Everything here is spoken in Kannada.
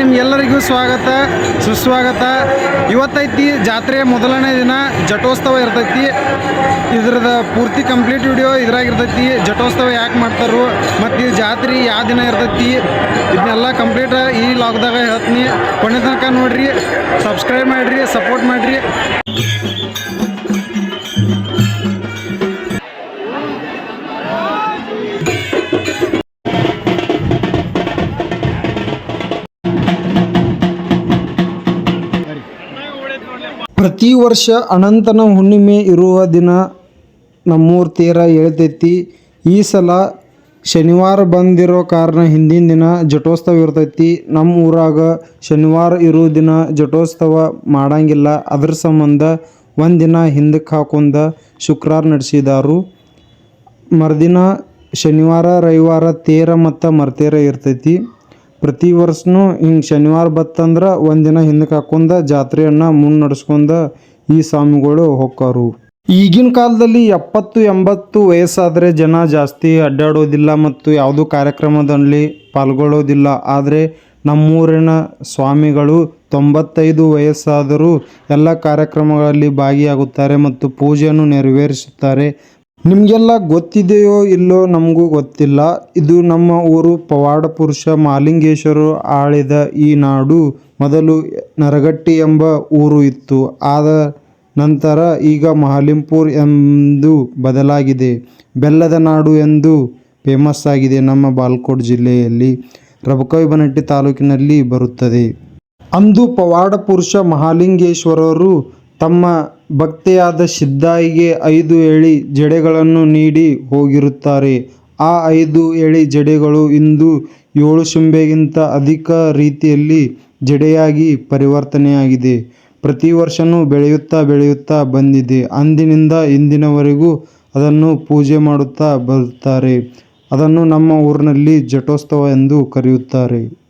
ನಿಮ್ಗೆಲ್ಲರಿಗೂ ಸ್ವಾಗತ, ಸುಸ್ವಾಗತ. ಇವತ್ತೈತಿ ಜಾತ್ರೆಯ ಮೊದಲನೇ ದಿನ, ಜಟೋತ್ಸವ ಇರ್ತೈತಿ. ಇದ್ರದ ಪೂರ್ತಿ ಕಂಪ್ಲೀಟ್ ವಿಡಿಯೋ ಇದ್ರಾಗಿರ್ತೈತಿ. ಜಟೋತ್ಸವ ಯಾಕೆ ಮಾಡ್ತಾರೋ ಮತ್ತು ಈ ಜಾತ್ರೆ ಯಾವ ದಿನ ಇರ್ತೈತಿ? ಇದನ್ನೆಲ್ಲ ಕಂಪ್ಲೀಟ್ ಈ ಲಾಗ್ದಾಗ ಹೇಳ್ತೀನಿ. ಕೊನೆ ತನಕ ನೋಡ್ರಿ ಸಬ್ಸ್ಕ್ರೈಬ್ ಮಾಡಿರಿ ಸಪೋರ್ಟ್ ಮಾಡಿರಿ. ಪ್ರತಿ ವರ್ಷ ಅನಂತನ ಹುಣ್ಣಿಮೆ ಇರುವ ದಿನ ನಮ್ಮೂರು ತೇರ ಎಳ್ತೈತಿ ಈ ಸಲ ಶನಿವಾರ ಬಂದಿರೋ ಕಾರಣ ಹಿಂದಿನ ದಿನ ಜಟೋತ್ಸವ ಇರ್ತೈತಿ. ನಮ್ಮ ಊರಾಗ ಶನಿವಾರ ಇರೋ ದಿನ ಜಟೋತ್ಸವ ಮಾಡಂಗಿಲ್ಲ. ಅದ್ರ ಸಂಬಂಧ ಒಂದಿನ ಹಿಂದಕ್ಕೆ ಹಾಕೊಂಡ ಶುಕ್ರವಾರ ನಡೆಸಿದಾರು. ಮರುದಿನ ಶನಿವಾರ, ರವಿವಾರ ತೇರ ಮತ್ತು ಮರ್ತೇರ ಇರ್ತೈತಿ. ಪ್ರತಿ ವರ್ಷನೂ ಹಿಂಗೆ ಶನಿವಾರ ಬತ್ತಂದ್ರೆ ಒಂದಿನ ಹಿಂದಕ್ಕೆ ಹಾಕೊಂಡ ಜಾತ್ರೆಯನ್ನು ಮುನ್ ನಡೆಸ್ಕೊಂಡ ಈ ಸ್ವಾಮಿಗಳು ಹೊಕ್ಕಾರು. ಈಗಿನ ಕಾಲದಲ್ಲಿ ಎಪ್ಪತ್ತು, ಎಂಬತ್ತು ವಯಸ್ಸಾದರೆ ಜನ ಜಾಸ್ತಿ ಅಡ್ಡಾಡೋದಿಲ್ಲ ಮತ್ತು ಯಾವುದೂ ಕಾರ್ಯಕ್ರಮದಲ್ಲಿ ಪಾಲ್ಗೊಳ್ಳೋದಿಲ್ಲ. ಆದರೆ ನಮ್ಮೂರಿನ ಸ್ವಾಮಿಗಳು ತೊಂಬತ್ತೈದು ವಯಸ್ಸಾದರೂ ಎಲ್ಲ ಕಾರ್ಯಕ್ರಮಗಳಲ್ಲಿ ಭಾಗಿಯಾಗುತ್ತಾರೆ ಮತ್ತು ಪೂಜೆಯನ್ನು ನೆರವೇರಿಸುತ್ತಾರೆ. ನಿಮಗೆಲ್ಲ ಗೊತ್ತಿದೆಯೋ ಇಲ್ಲೋ ನಮಗೂ ಗೊತ್ತಿಲ್ಲ. ಇದು ನಮ್ಮ ಊರು ಪವಾಡ ಪುರುಷ ಮಾಲಿಂಗೇಶ್ವರು ಆಳಿದ ಈ ನಾಡು. ಮೊದಲು ನರಗಟ್ಟಿ ಎಂಬ ಊರು ಇತ್ತು. ಆದ ನಂತರ ಈಗ ಮಹಾಲಿಂಪುರ್ ಎಂದು ಬದಲಾಗಿದೆ. ಬೆಲ್ಲದ ನಾಡು ಎಂದು ಫೇಮಸ್ ಆಗಿದೆ ನಮ್ಮ ಬಾಲ್ಕೋಟ್ ಜಿಲ್ಲೆಯಲ್ಲಿ. ರಬಕವಿಬನಟ್ಟಿ ತಾಲೂಕಿನಲ್ಲಿ ಬರುತ್ತದೆ. ಅಂದು ಪವಾಡ ಪುರುಷ ಮಹಾಲಿಂಗೇಶ್ವರರು ತಮ್ಮ ಭಕ್ತೆಯಾದ ಸಿದ್ದಾಯಿಗೆ ಐದು ಎಳಿ ಜಡೆಗಳನ್ನು ನೀಡಿ ಹೋಗಿರುತ್ತಾರೆ. ಆ ಐದು ಎಳಿ ಜಡೆಗಳು ಇಂದು ಏಳು ಶುಂಬೆಗಿಂತ ಅಧಿಕ ರೀತಿಯಲ್ಲಿ ಜಡೆಯಾಗಿ ಪರಿವರ್ತನೆಯಾಗಿದೆ. ಪ್ರತಿ ವರ್ಷವೂ ಬೆಳೆಯುತ್ತಾ ಬೆಳೆಯುತ್ತಾ ಬಂದಿದೆ. ಅಂದಿನಿಂದ ಇಂದಿನವರೆಗೂ ಅದನ್ನು ಪೂಜೆ ಮಾಡುತ್ತಾ ಬರುತ್ತಾರೆ. ಅದನ್ನು ನಮ್ಮ ಊರಿನಲ್ಲಿ ಜಟೋತ್ಸವ ಎಂದು ಕರೆಯುತ್ತಾರೆ.